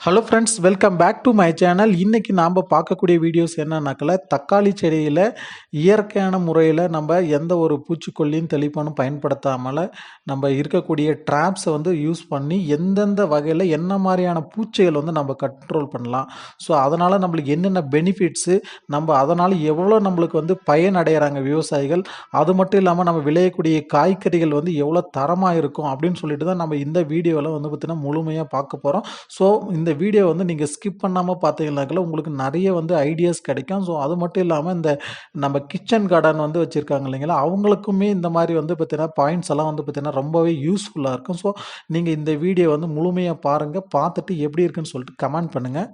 Hello friends welcome back to my channel இன்றைக்கி நாம் பார்க்கக்கூடிய வீடியோஸ் என்னன்னாக்கல தக்காளி செடியில் இயற்கையான முறையில் நம்ம எந்த ஒரு பூச்சிக்கொல்லியும் தெளிப்பானும் பயன்படுத்தாமல் நம்ம இருக்கக்கூடிய ட்ராப்ஸை வந்து யூஸ் பண்ணி எந்தெந்த வகையில் என்ன மாதிரியான பூச்சிகள் வந்து நம்ம கண்ட்ரோல் பண்ணலாம். ஸோ அதனால் நம்மளுக்கு என்னென்ன பெனிஃபிட்ஸு நம்ம அதனால் எவ்வளோ நம்மளுக்கு வந்து பயன் அடைகிறாங்க விவசாயிகள் அது மட்டும் இல்லாமல் நம்ம விளையக்கூடிய காய்கறிகள் வந்து எவ்வளோ தரமாக இருக்கும் அப்படின்னு சொல்லிட்டு தான் நம்ம இந்த வீடியோவில் வந்து பார்த்திங்கன்னா முழுமையாக பார்க்க போகிறோம் ஸோ இந்த இந்த வீடியோ வந்து நீங்கள் ஸ்கிப் பண்ணாமல் பார்த்தீங்கன்னாக்கல உங்களுக்கு நிறைய வந்து ஐடியாஸ் கிடைக்கும். ஸோ அது மட்டும் இல்லாமல் இந்த நம்ம கிச்சன் கார்டன் வந்து வச்சுருக்காங்க இல்லைங்களா? அவங்களுக்குமே இந்த மாதிரி வந்து பார்த்தீங்கன்னா பாயிண்ட்ஸ் எல்லாம் வந்து பார்த்தீங்கன்னா ரொம்பவே யூஸ்ஃபுல்லாக இருக்கும். ஸோ நீங்கள் இந்த வீடியோ வந்து முழுமையாக பாருங்கள் பார்த்துட்டு எப்படி இருக்குன்னு சொல்லிட்டு கமெண்ட் பண்ணுங்கள்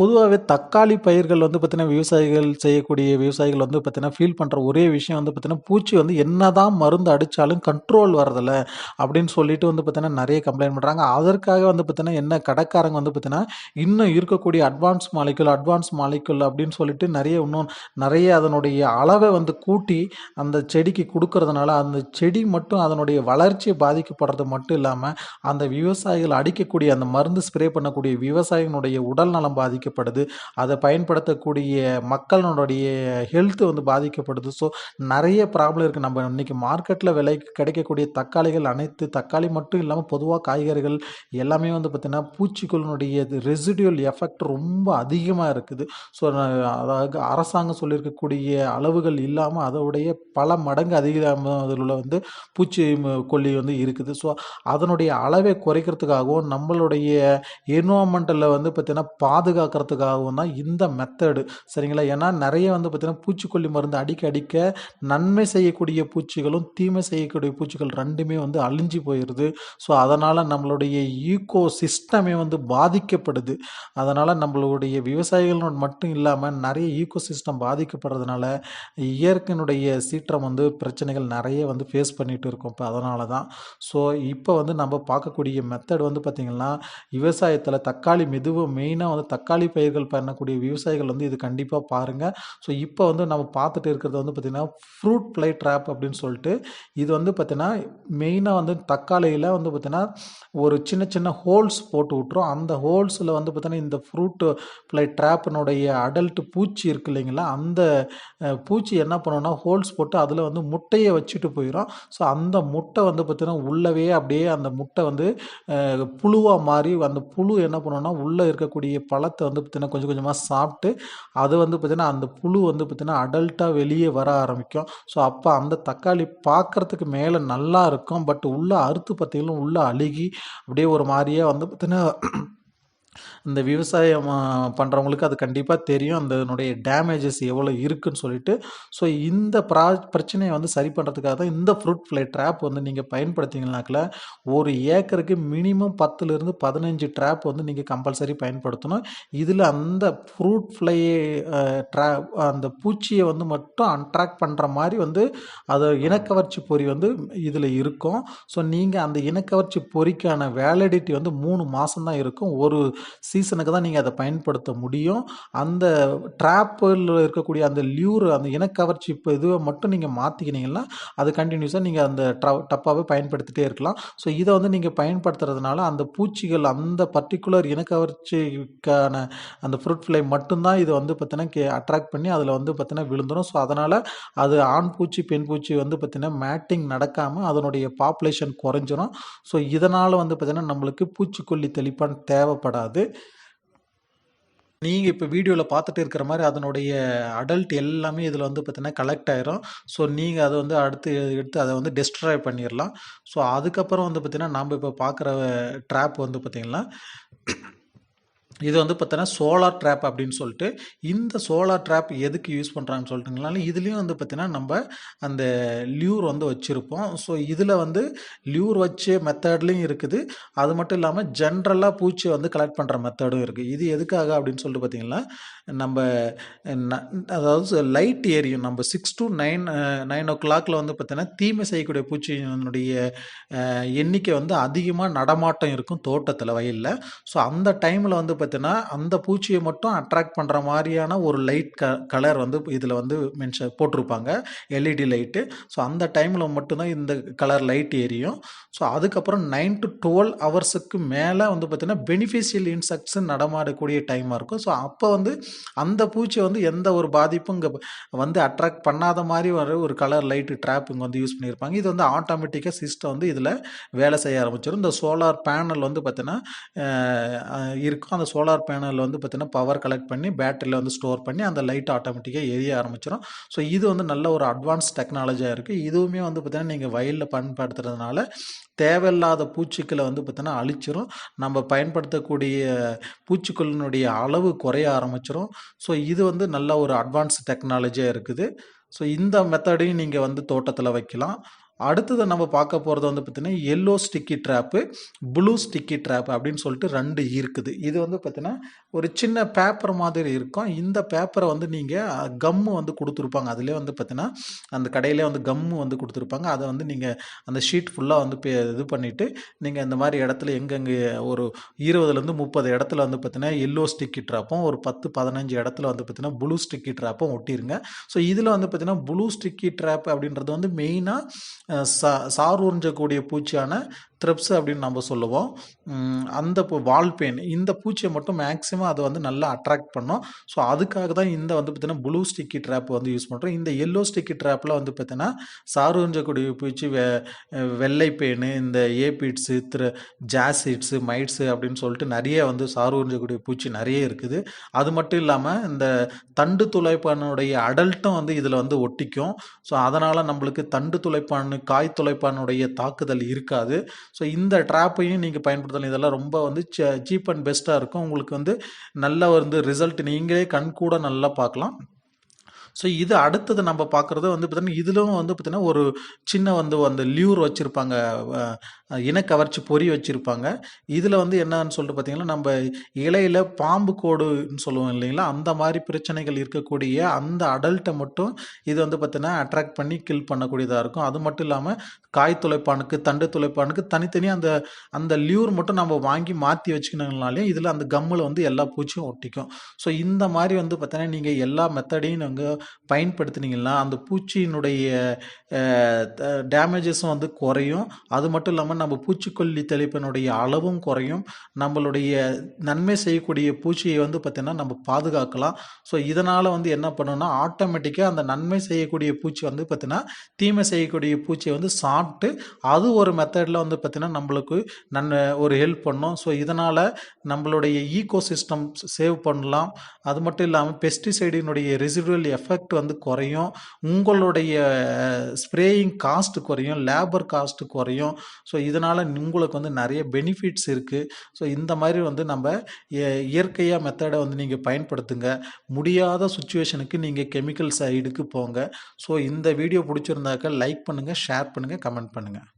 பொதுவாகவே தக்காளி பயிர்கள் வந்து பார்த்தீங்கன்னா விவசாயிகள் செய்யக்கூடிய விவசாயிகள் வந்து பார்த்தீங்கன்னா ஃபீல் பண்ணுற ஒரே விஷயம் வந்து பார்த்தீங்கன்னா பூச்சி வந்து என்னதான் மருந்து அடித்தாலும் கண்ட்ரோல் வரதில்ல அப்படின்னு சொல்லிட்டு வந்து பார்த்தீங்கன்னா நிறைய கம்ப்ளைண்ட் பண்ணுறாங்க அதற்காக வந்து பார்த்தீங்கன்னா என்ன கடைக்காரங்க வந்து பார்த்தீங்கன்னா இன்னும் இருக்கக்கூடிய அட்வான்ஸ் மாலிக்குல் அட்வான்ஸ் மாலிக்குல் அப்படின்னு சொல்லிட்டு நிறைய இன்னும் நிறைய அதனுடைய அளவை வந்து கூட்டி அந்த செடிக்கு கொடுக்கறதுனால அந்த செடி மட்டும் அதனுடைய வளர்ச்சி பாதிக்கப்படுறது மட்டும் இல்லாமல் அந்த விவசாயிகள் அடிக்கக்கூடிய அந்த மருந்து ஸ்ப்ரே பண்ணக்கூடிய விவசாயிகளுடைய உடல் நலம் பாதிக்கப்படுது. அதை பயன்படுத்தக்கூடிய மக்களினுடைய ஹெல்த் வந்து பாதிக்கப்படுது. ஸோ நிறைய ப்ராப்ளம் இருக்குது நம்ம இன்றைக்கி மார்க்கெட்டில் விலைக்கு கிடைக்கக்கூடிய தக்காளிகள் அனைத்து தக்காளி மட்டும் இல்லாமல் பொதுவாக காய்கறிகள் எல்லாமே வந்து பார்த்திங்கன்னா பூச்சிக்கொல்லினுடைய ரெசிடியூல் எஃபெக்ட் ரொம்ப அதிகமாக இருக்குது. ஸோ அதாவது அரசாங்கம் சொல்லியிருக்கக்கூடிய அளவுகள் இல்லாமல் அதோடைய பல மடங்கு அதிகமாக வந்து பூச்சி கொல்லி வந்து இருக்குது. ஸோ அதனுடைய அளவை குறைக்கிறதுக்காகவும் நம்மளுடைய என்வாமெண்டலில் வந்து பார்த்திங்கன்னா பாதுகாக்கிறதுக்காகவும் தான் இந்த மெத்தடு சரிங்களா? ஏன்னா நிறைய வந்து பார்த்திங்கன்னா பூச்சிக்கொல்லி மருந்து அடிக்க அடிக்க நன்மை செய்யக்கூடிய பூச்சிகளும் தீமை செய்யக்கூடிய பூச்சிகள் ரெண்டுமே வந்து அழிஞ்சு போயிடுது ஸோ அதனால் நம்மளுடைய ஈகோ சிஸ்டமே வந்து பாதிக்கப்படுது. அதனால் நம்மளுடைய விவசாயிகளோட மட்டும் இல்லாமல் நிறைய ஈகோ சிஸ்டம் பாதிக்கப்படுறதுனால இயற்கையினுடைய சீற்றம் வந்து பிரச்சனைகள் நிறைய வந்து ஃபேஸ் பண்ணிட்டு இருக்கோம். இப்போ அதனால தான். ஸோ இப்போ வந்து நம்ம பார்க்கக்கூடிய மெத்தட் வந்து பார்த்திங்கன்னா விவசாயத்தில் தக்காளி மெதுவாக மெயினாக வந்து தக்காளி பயிர்கள் பண்ணக்கூடிய விவசாயிகள் வந்து இது கண்டிப்பாக பாருங்கள் ஸோ இப்போ வந்து நம்ம பார்த்துட்டு இருக்கிறது வந்து பார்த்திங்கன்னா ஃப்ரூட் ஃப்ளை ட்ராப் அப்படின்னு சொல்லிட்டு இது வந்து பார்த்திங்கன்னா மெயினாக வந்து தக்காளியில் வந்து பார்த்திங்கன்னா ஒரு சின்ன சின்ன ஹோல்ஸ் போட்டு விட்ரும் அந்த ஹோல்ஸில் வந்து பார்த்திங்கன்னா இந்த ஃப்ரூட் ஃப்ளை ட்ராப்பினுடைய அடல்ட் பூச்சி இருக்கு இல்லைங்களா அந்த பூச்சி என்ன பண்ணோன்னா ஹோல்ஸ் போட்டு அதில் வந்து முட்டையை வச்சுட்டு போயிடும் ஸோ அந்த முட்டை வந்து பார்த்திங்கன்னா உள்ளவே அப்படியே அந்த முட்டை வந்து புழுவாக மாறி அந்த புழு என்ன பண்ணுன்னா உள்ளே இருக்கக்கூடிய பழத்தை வந்து பார்த்திங்கன்னா கொஞ்சம் கொஞ்சமாக சாப்பிட்டு அது வந்து பார்த்திங்கன்னா அந்த புழு வந்து பார்த்திங்கன்னா அடல்ட்டாக வெளியே வர ஆரம்பிக்கும். ஸோ அப்போ அந்த தக்காளி பார்க்குறதுக்கு மேலே நல்லா இருக்கும். பட் உள்ளே அறுத்து பார்த்தீங்கன்னா உள்ளே அழுகி அப்படியே ஒரு மாதிரியே வந்து பார்த்திங்கன்னா இந்த விவசாயம் பண்ணுறவங்களுக்கு அது கண்டிப்பாக தெரியும். அதனுடைய டேமேஜஸ் எவ்வளோ இருக்குன்னு சொல்லிட்டு ஸோ இந்த ப்ரா பிரச்சனையை வந்து சரி பண்ணுறதுக்காக தான் இந்த ஃப்ரூட் ஃப்ளை ட்ராப் வந்து நீங்கள் பயன்படுத்திங்கனாக்கில் ஒரு ஏக்கருக்கு மினிமம் பத்துலேருந்து பதினஞ்சு ட்ராப் வந்து நீங்கள் கம்பல்சரி பயன்படுத்தணும். இதில் அந்த ஃப்ரூட் ஃப்ளை ட்ரா அந்த பூச்சியை வந்து மட்டும் அட்ராக்ட் பண்ணுற மாதிரி வந்து அது இனக்கவர்ச்சி பொறி வந்து இதில் இருக்கும். ஸோ நீங்கள் அந்த இனக்கவர்ச்சி பொறிக்கான வேலிடிட்டி வந்து மூணு மாதம் தான் இருக்கும். ஒரு சீசனுக்கு தான் நீங்கள் அதை பயன்படுத்த முடியும். அந்த ட்ராப்பில் இருக்கக்கூடிய அந்த லியூர் அந்த இனக்கவர்ச்சி இப்போ இதுவை மட்டும் நீங்கள் மாற்றிக்கினீங்கன்னா அது கண்டினியூஸாக நீங்கள் அந்த ட்ர டப்பாவே பயன்படுத்திகிட்டே இருக்கலாம். ஸோ இதை வந்து நீங்கள் பயன்படுத்துறதுனால அந்த பூச்சிகள் அந்த பர்டிகுலர் இனக்கவர்ச்சிக்கான அந்த ஃப்ரூட் ஃப்ளை மட்டும்தான் இது வந்து பார்த்தீங்கன்னா கே அட்ராக்ட் பண்ணி அதில் வந்து பார்த்தீங்கன்னா விழுந்துடும் ஸோ அதனால் அது ஆண் பூச்சி பெண் பூச்சி வந்து பார்த்தீங்கன்னா மேட்டிங் நடக்காமல் அதனுடைய பாப்புலேஷன் குறைஞ்சிரும். ஸோ இதனால் வந்து பார்த்தீங்கன்னா நம்மளுக்கு பூச்சிக்கொல்லி தெளிப்பான் தேவைப்படாது. நீங்கள் இப்போ வீடியோவில் பார்த்துட்டு இருக்கிற மாதிரி அதனுடைய அடல்ட் எல்லாமே இதில் வந்து பார்த்தீங்கன்னா கலெக்ட் ஆயிரும். ஸோ நீங்கள் அதை வந்து அடுத்து எடுத்து அதை வந்து டெஸ்ட்ராய் பண்ணிடலாம் ஸோ அதுக்கப்புறம் வந்து பார்த்திங்கன்னா நம்ம இப்போ பார்க்குற ட்ராப் வந்து பார்த்திங்கன்னா இது வந்து பார்த்தீங்கன்னா சோலார் ட்ராப் அப்படின்னு சொல்லிட்டு இந்த சோலார் ட்ராப் எதுக்கு யூஸ் பண்ணுறாங்கன்னு சொல்லிட்டுங்கனால இதுலேயும் வந்து பார்த்தீங்கன்னா நம்ம அந்த லியூர் வந்து வச்சுருப்போம். ஸோ இதில் வந்து லியூர் வச்சு மெத்தட்லேயும் இருக்குது. அது மட்டும் இல்லாமல் ஜென்ரலாக பூச்சியை வந்து கலெக்ட் பண்ணுற மெத்தடும் இருக்குது இது எதுக்காக அப்படின்னு சொல்லிட்டு பார்த்தீங்கன்னா நம்ம ந- அதாவது லைட் எரியும். நம்ம சிக்ஸ் டு நைன் நைன் ஓ கிளாக்ல வந்து பார்த்தீங்கன்னா தீமை செய்யக்கூடிய பூச்சியினுடைய எண்ணிக்கை வந்து அதிகமாக நடமாட்டம் இருக்கும் தோட்டத்தில் வயலில். ஸோ அந்த டைமில் வந்து பார்த்தீங்கன்னா அந்த பூச்சியை மட்டும் அட்ராக்ட் பண்ணுற மாதிரியான ஒரு லைட் க கலர் வந்து இதில் வந்து மென்ஷன் போட்டிருப்பாங்க. எல்இடி லைட்டு ஸோ அந்த டைமில் மட்டும்தான் இந்த கலர் லைட் எரியும். ஸோ அதுக்கப்புறம் நைன் டு டுவெல் ஹவர்ஸுக்கு மேலே வந்து பார்த்திங்கன்னா பெனிஃபிஷியல் இன்செக்ட்ஸ் நடமாடக்கூடிய டைமாக இருக்கும். ஸோ அப்போ வந்து அந்த பூச்சியை வந்து எந்த ஒரு பாதிப்பும் இங்கே வந்து அட்ராக்ட் பண்ணாத மாதிரி வர ஒரு கலர் லைட்டு ட்ராப் இங்கே வந்து யூஸ் பண்ணியிருப்பாங்க. இது வந்து ஆட்டோமேட்டிக்காக சிஸ்டம் வந்து இதில் வேலை செய்ய ஆரம்பிச்சிடும் இந்த சோலார் பேனல் வந்து பார்த்திங்கன்னா இருக்கும். அந்த சோலார் சோலார் பேனல் வந்து பார்த்திங்கன்னா பவர் கலெக்ட் பண்ணி பேட்டரியில் வந்து ஸ்டோர் பண்ணி அந்த லைட் ஆட்டோமேட்டிக்காக எரிய ஆரம்பிச்சிடும் ஸோ இது வந்து நல்ல ஒரு அட்வான்ஸ் டெக்னாலஜியாக இருக்குது இதுவுமே வந்து பார்த்திங்கன்னா நீங்கள் வயலில் பயன்படுத்துறதுனால தேவையில்லாத பூச்சிக்களை வந்து பார்த்திங்கன்னா அழிச்சிரும். நம்ம பயன்படுத்தக்கூடிய பூச்சிக்கொல்லினுடைய அளவு குறைய ஆரம்பிச்சிரும். ஸோ இது வந்து நல்ல ஒரு அட்வான்ஸ் டெக்னாலஜியாக இருக்குது. ஸோ இந்த மெத்தடையும் நீங்கள் வந்து தோட்டத்தில் வைக்கலாம். அடுத்தது நம்ம பார்க்க போகிறது வந்து பார்த்திங்கன்னா yellow sticky trap blue sticky trap அப்படின்னு சொல்லிட்டு ரெண்டு இருக்குது. இது வந்து பார்த்திங்கன்னா ஒரு சின்ன பேப்பர் மாதிரி இருக்கும். இந்த பேப்பரை வந்து நீங்கள் கம்மு வந்து கொடுத்துருப்பாங்க. அதிலே வந்து பார்த்திங்கன்னா அந்த கடையிலே வந்து கம்மு வந்து கொடுத்துருப்பாங்க. அதை வந்து நீங்கள் அந்த ஷீட் ஃபுல்லாக வந்து பே இது பண்ணிவிட்டு நீங்கள் இந்த மாதிரி இடத்துல எங்கெங்கே ஒரு இருபதுலேருந்து முப்பது இடத்துல வந்து பார்த்திங்கன்னா எல்லோ ஸ்டிக்கி ட்ராப்பும் ஒரு பத்து பதினஞ்சு இடத்துல வந்து பார்த்திங்கன்னா ப்ளூ ஸ்டிக்கி ட்ராப்பும் ஒட்டிருங்க. ஸோ இதில் வந்து பார்த்திங்கன்னா ப்ளூ ஸ்டிக்கி ட்ராப் அப்படின்றது வந்து மெயினாக சா சார் உறிஞ்சக்கூடிய பூச்சியான த்ரிப்ஸ் அப்படின்னு நம்ம சொல்லுவோம். அந்த வால் பெயின் இந்த பூச்சியை மட்டும் மேக்ஸிமம் அதை வந்து நல்லா அட்ராக்ட் பண்ணோம். ஸோ அதுக்காக தான் இந்த வந்து பார்த்தீங்கன்னா ப்ளூ ஸ்டிக்கி ட்ராப் வந்து யூஸ் பண்ணுறோம் இந்த எல்லோ ஸ்டிக்கி ட்ராப்பில் வந்து பார்த்தீங்கன்னா சார் பூச்சி வெ வெள்ளை பெயின் இந்த ஏபிட்ஸு திரு ஜாசிட்ஸு மைட்ஸு அப்படின்னு சொல்லிட்டு நிறைய வந்து சார் பூச்சி நிறைய இருக்குது. அது மட்டும் இல்லாமல் இந்த தண்டு துளைப்பானுடைய அடல்ட்டும் வந்து இதில் வந்து ஒட்டிக்கும். ஸோ அதனால் நம்மளுக்கு தண்டு துளைப்பான் காய் துளைப்பானுடைய தாக்குதல் இருக்காது. ஸோ இந்த ட்ராப்பையும் நீங்கள் பயன்படுத்தலாம். இதெல்லாம் ரொம்ப வந்து சீப் அண்ட் பெஸ்ட்டாக இருக்கும். உங்களுக்கு வந்து நல்ல வந்து ரிசல்ட் நீங்களே கண் கூட நல்லா பார்க்கலாம். ஸோ இது அடுத்தது நம்ம பார்க்குறது வந்து பார்த்திங்கன்னா இதிலும் வந்து பார்த்திங்கன்னா ஒரு சின்ன வந்து அந்த லியூர் வச்சுருப்பாங்க இனக்கவர்ச்சி பொறி வச்சுருப்பாங்க. இதில் வந்து என்னன்னு சொல்லிட்டு பார்த்தீங்கன்னா நம்ம இலையில் பாம்பு கோடுன்னு சொல்லுவோம் இல்லைங்களா? அந்த மாதிரி பிரச்சனைகள் இருக்கக்கூடிய அந்த அடல்ட்டை மட்டும் இது வந்து பார்த்திங்கன்னா அட்ராக்ட் பண்ணி கில் பண்ணக்கூடியதாக இருக்கும். அது மட்டும் இல்லாமல் காய் துளைப்பானுக்கு தண்டு துளைப்பானுக்கு தனித்தனியாக அந்த அந்த லியூர் மட்டும் நம்ம வாங்கி மாற்றி வச்சுக்கணுங்கனாலே இதில் அந்த கம்மில் வந்து எல்லா பூச்சியும் ஒட்டிக்கும். ஸோ இந்த மாதிரி வந்து பார்த்தீங்கன்னா நீங்கள் எல்லா மெத்தடையும் நாங்கள் பயன்படுத்தினீங்கன்னா அந்த பூச்சியினுடைய டேமேஜஸும் வந்து குறையும். அது மட்டும் இல்லாமல் நம்ம பூச்சிக்கொல்லி தெளிப்பினுடைய அளவும் குறையும். நம்மளுடைய நன்மை செய்யக்கூடிய பூச்சியை வந்து பார்த்திங்கன்னா நம்ம பாதுகாக்கலாம். ஸோ இதனால் வந்து என்ன பண்ணணும்னா ஆட்டோமேட்டிக்காக அந்த நன்மை செய்யக்கூடிய பூச்சி வந்து பார்த்திங்கன்னா தீமை செய்யக்கூடிய பூச்சியை வந்து சாப்பிட்டு அது ஒரு மெத்தடில் வந்து பார்த்திங்கன்னா நம்மளுக்கு நன் ஒரு ஹெல்ப் பண்ணும். ஸோ இதனால் நம்மளுடைய ஈகோ சிஸ்டம் சேவ் பண்ணலாம். அது மட்டும் இல்லாமல் பெஸ்டிசைடினுடைய ரெசிடுவல் எஃபெக்ட் வந்து குறையும். உங்களுடைய ஸ்ப்ரேயிங் காஸ்ட் குறையும். லேபர் காஸ்ட் குறையும். ஸோ இதனால் உங்களுக்கு வந்து நிறைய பெனிஃபிட்ஸ் இருக்குது ஸோ இந்த மாதிரி வந்து நம்ம இயற்கையாக மெத்தடை வந்து நீங்கள் பயன்படுத்துங்க. முடியாத சுச்சுவேஷனுக்கு நீங்கள் கெமிக்கல் சைடுக்கு போங்க. ஸோ இந்த வீடியோ பிடிச்சிருந்தாக்க லைக் பண்ணுங்கள் ஷேர் பண்ணுங்கள் கமெண்ட் பண்ணுங்கள்